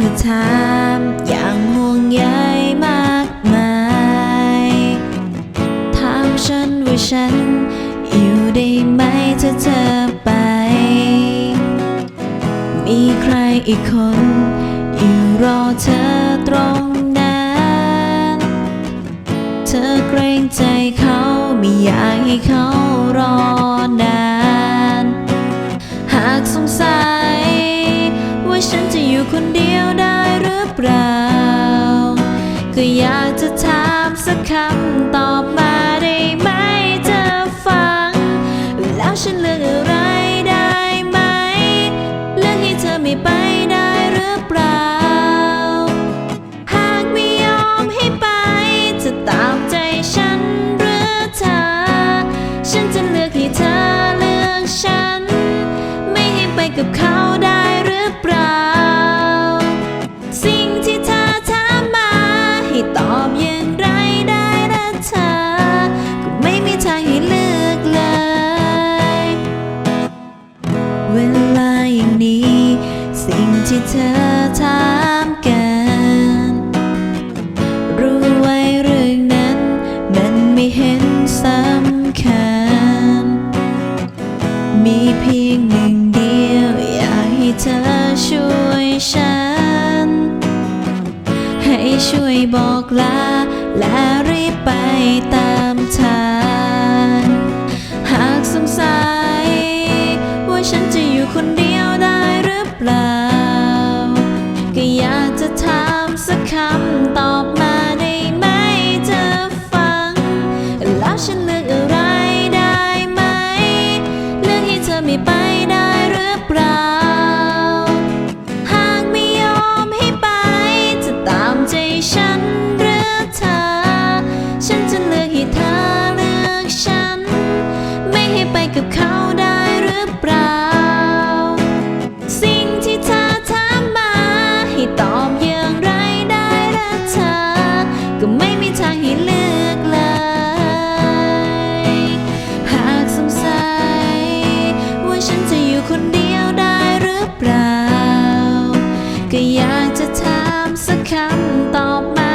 พื่อถามอย่างห่วงใยมากมายถามฉันว่าฉัน อยู่ได้ไหมถ้าเธอไป มีใครอีกคน อยู่รอเธอตรงนั้นเธอเกรงใจเขาไม่อยากให้เขา ว่าฉันจะอยู่คนเดียวได้หรือเปล่า ก็อยากจะถามสักคำตอบมาได้ไหมเธอฟัง แล้วฉันเลือกอะไรได้ไหม เลือกให้เธอไม่ไปได้หรือเปล่า หากไม่ยอมให้ไป จะตามใจฉันหรือเธอ ฉันจะเลือกให้เธอเลือกฉัน ไม่ให้ไปกับเขาได้ มีเพียงหนึ่งเดียว อยากให้เธอช่วยฉัน ให้ช่วยบอกลาและรีบไปตามทาง ให้ไปกับเขาได้หรือเปล่า สิ่งที่เธอถามมา ให้ตอบอย่างไรได้ละเธอ ก็ไม่มีทางให้เลือกเลย หากสงสัย ว่าฉันจะอยู่คนเดียวได้หรือเปล่า ก็อยากจะถามสักคำตอบมา